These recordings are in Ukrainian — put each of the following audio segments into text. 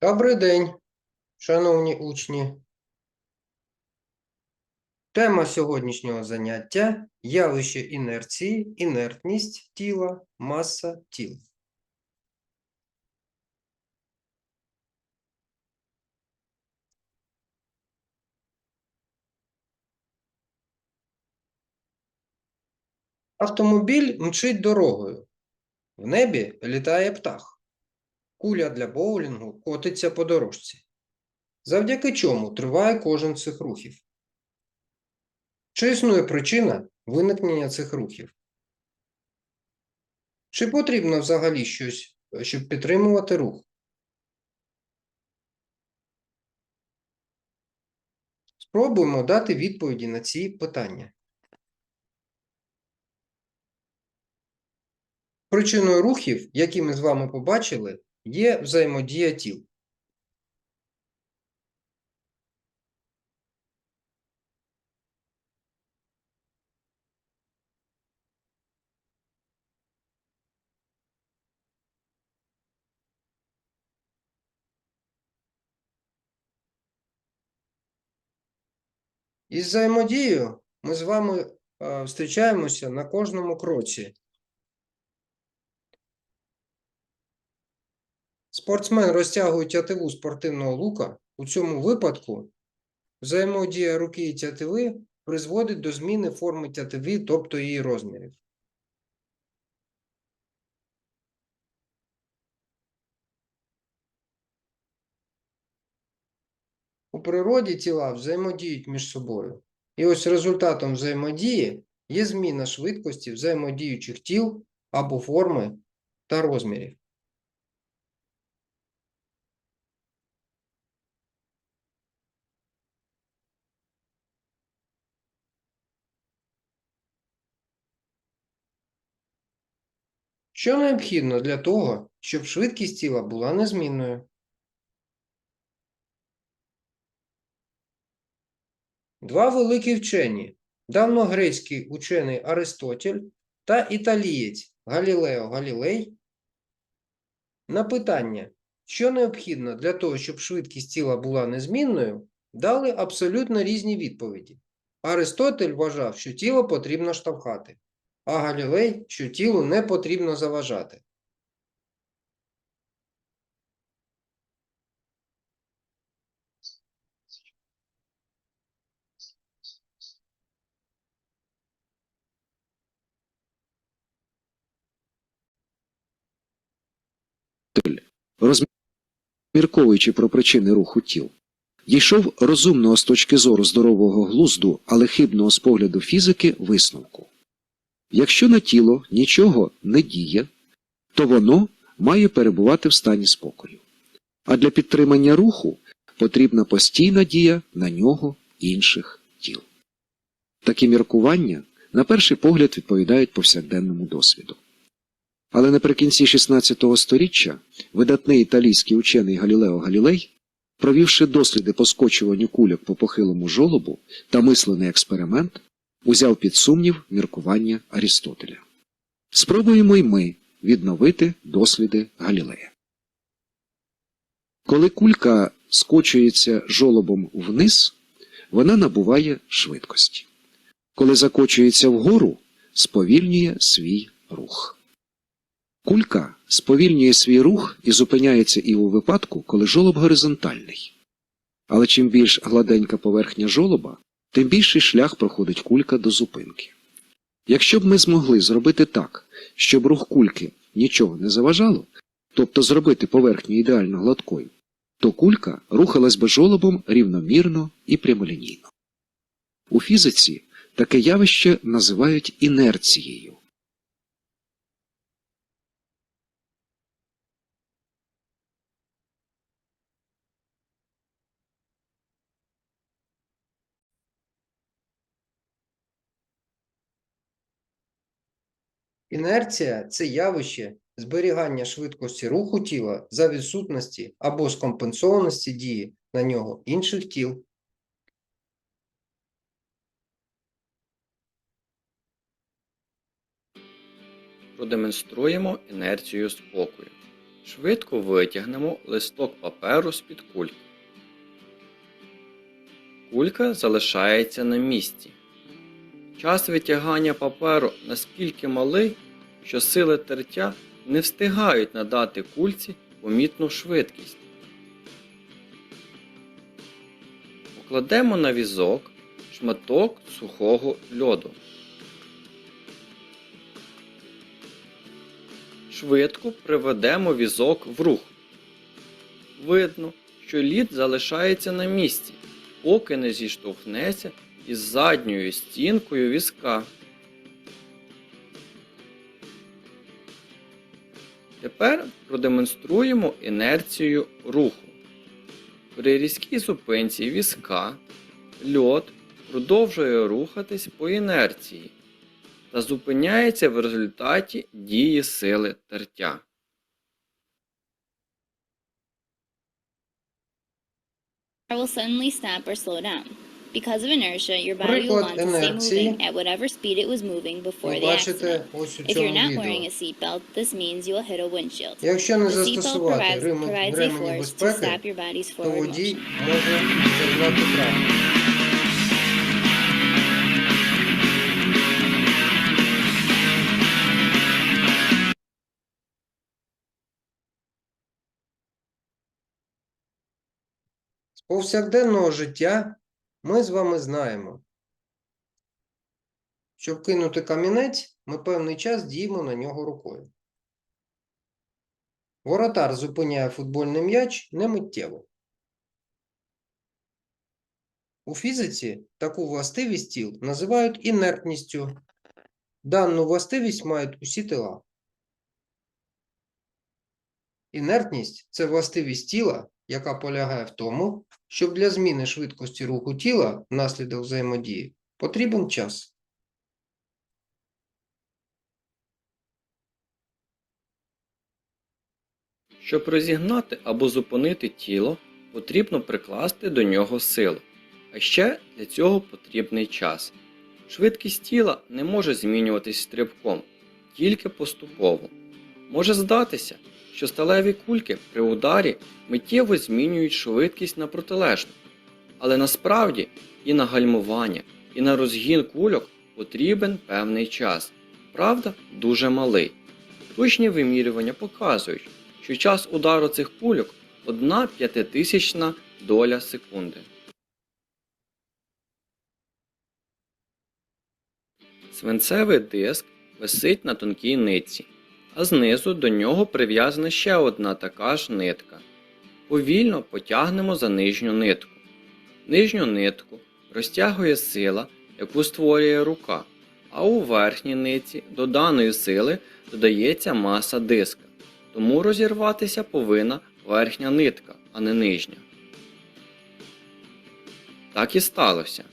Добрий день, шановні учні. Тема сьогоднішнього заняття явище інерції, інертність тіла, маса тіла. Автомобіль мчить дорогою. В небі літає птах. Куля для боулінгу котиться по дорожці. Завдяки чому триває кожен з цих рухів? Чи існує причина виникнення цих рухів? Чи потрібно взагалі щось, е, щоб підтримувати рух? Спробуємо дати відповіді на ці питання. Причиною рухів, які ми з вами побачили, є взаємодія тіл. Із взаємодією ми з вами зустрічаємося на кожному кроці. Спортсмен розтягує тятиву спортивного лука. У цьому випадку взаємодія руки і тятиви призводить до зміни форми тятиви, тобто її розмірів. У природі тіла взаємодіють між собою. І ось результатом взаємодії є зміна швидкості взаємодіючих тіл або форми та розмірів. Що необхідно для того, щоб швидкість тіла була незмінною? Два великі вчені, давньогрецький учений Аристотель та італієць Галілео Галілей, на питання, що необхідно для того, щоб швидкість тіла була незмінною, дали абсолютно різні відповіді. Аристотель вважав, що тіло потрібно штовхати, а Галілей, що тілу не потрібно заважати. розмірковуючи про причини руху тіл, дійшов розумного з точки зору здорового глузду, але хибного з погляду фізики висновку. Якщо на тіло нічого не діє, то воно має перебувати в стані спокою. А для підтримання руху потрібна постійна дія на нього інших тіл. Такі міркування, на перший погляд, відповідають повсякденному досвіду. Але наприкінці XVI століття видатний італійський учений Галілео Галілей, провівши досліди по скочуванню кульок по похилому жолобу та мислений експеримент, узяв під сумнів міркування Арістотеля. Спробуємо й ми відновити досліди Галілея. Коли кулька скочується жолобом вниз, вона набуває швидкості. Коли закочується вгору, сповільнює свій рух. Кулька сповільнює свій рух і зупиняється і у випадку, коли жолоб горизонтальний. Але чим більш гладенька поверхня жолоба, тим більший шлях проходить кулька до зупинки. Якщо б ми змогли зробити так, щоб рух кульки нічого не заважало, тобто зробити поверхню ідеально гладкою, то кулька рухалась би жолобом рівномірно і прямолінійно. У фізиці таке явище називають інерцією. Інерція це явище зберігання швидкості руху тіла за відсутності або скомпенсованості дії на нього інших тіл. Продемонструємо інерцію спокою. Швидко витягнемо листок паперу з-під кульки. Кулька залишається на місці. Час витягання паперу наскільки малий, що сили тертя не встигають надати кульці помітну швидкість. Покладемо на візок шматок сухого льоду. Швидко приведемо візок в рух. Видно, що лід залишається на місці, поки не зіштовхнеться із задньою стінкою візка. Тепер продемонструємо інерцію руху. При різкій зупинці візка льод продовжує рухатись по інерції та зупиняється в результаті дії сили тертя. car will suddenly stop or slow down. Because of inertia, your body will want to stay moving at whatever speed it was moving before the accident. If you're not wearing a seatbelt, this means you will hit a windshield. Якщо не застосувати ремені force to безпеки, stop your body's то forward водій motion. може зазнати травму. Повсякденного життя ми з вами знаємо, щоб кинути камінець, ми певний час діємо на нього рукою. Воротар зупиняє футбольний м'яч немиттєво. У фізиці таку властивість тіл називають інертністю. Дану властивість мають усі тела. Інертність це властивість тіла, яка полягає в тому, щоб для зміни швидкості руху тіла внаслідок взаємодії потрібен час. Щоб розігнати або зупинити тіло, потрібно прикласти до нього силу. А ще для цього потрібний час. Швидкість тіла не може змінюватись стрибком, тільки поступово. Може здатися, що сталеві кульки при ударі миттєво змінюють швидкість на протилежну. Але насправді і на гальмування, і на розгін кульок потрібен певний час. Правда, дуже малий. Точні вимірювання показують, що час удару цих кульок 1 п'ятитисячна доля секунди. Свинцевий диск висить на тонкій нитці, а знизу до нього прив'язана ще одна така ж нитка. Повільно потягнемо за нижню нитку. Нижню нитку розтягує сила, яку створює рука, а у верхній нитці до даної сили додається маса диска, тому розірватися повинна верхня нитка, а не нижня. Так і сталося.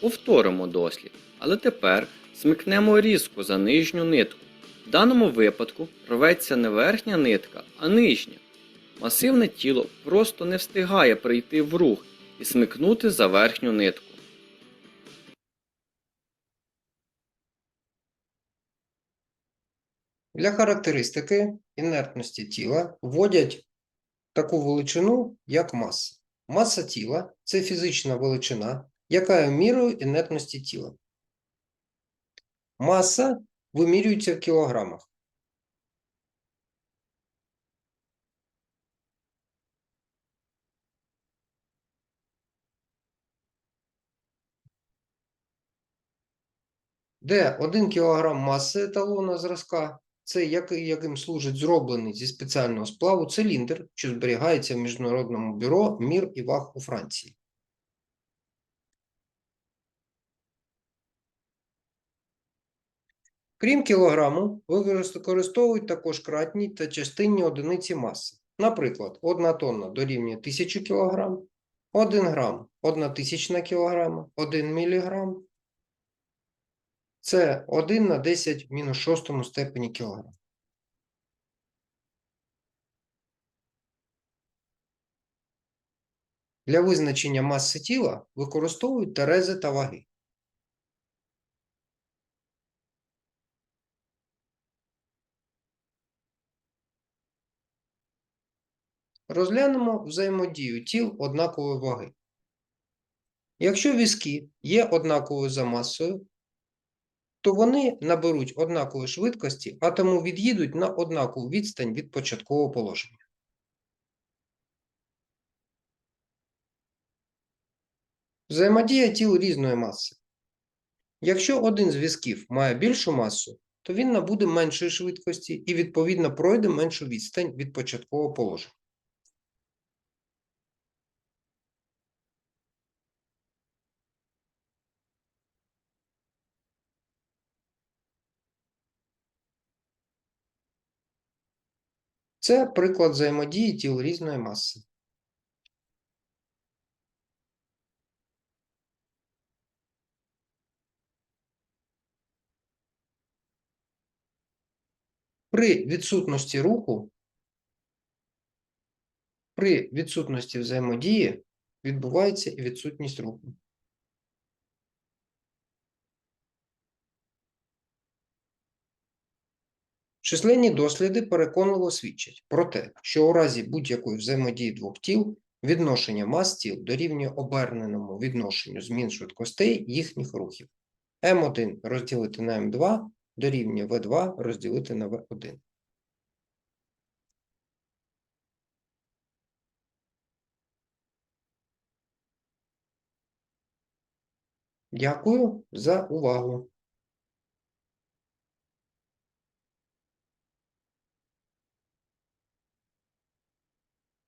Повторимо дослід, але тепер смикнемо різко за нижню нитку. В даному випадку рветься не верхня нитка, а нижня. Масивне тіло просто не встигає прийти в рух і смикнути за верхню нитку. Для характеристики інертності тіла вводять таку величину, як маса. Маса тіла це фізична величина, яка є мірою інертності тіла. Маса вимірюється в кілограмах. де 1 кг маси еталона зразка, це яким служить зроблений зі спеціального сплаву циліндр, що зберігається в Міжнародному бюро мір і ваг у Франції. Крім кілограму, використовують також кратні та частинні одиниці маси. Наприклад, 1 тонна дорівнює 1000 кг, 1 грам – 1 тисячна кілограма, 1 міліграм це 1 на 10 в мінус шостому степені кілограм. Для визначення маси тіла використовують терези та ваги. Розглянемо взаємодію тіл однакової ваги. Якщо візки є однаковою за масою, то вони наберуть однакової швидкості, а тому від'їдуть на однакову відстань від початкового положення. Взаємодія тіл різної маси. Якщо один з візків має більшу масу, то він набуде меншої швидкості і, відповідно, пройде меншу відстань від початкового положення. Це приклад взаємодії тіл різної маси. При відсутності руху, при відсутності взаємодії відбувається і відсутність руху. Численні досліди переконливо свідчать про те, що у разі будь-якої взаємодії двох тіл відношення мас тіл дорівнює оберненому відношенню змін швидкостей їхніх рухів. М1 розділити на М2 дорівнює В2 розділити на В1. Дякую за увагу.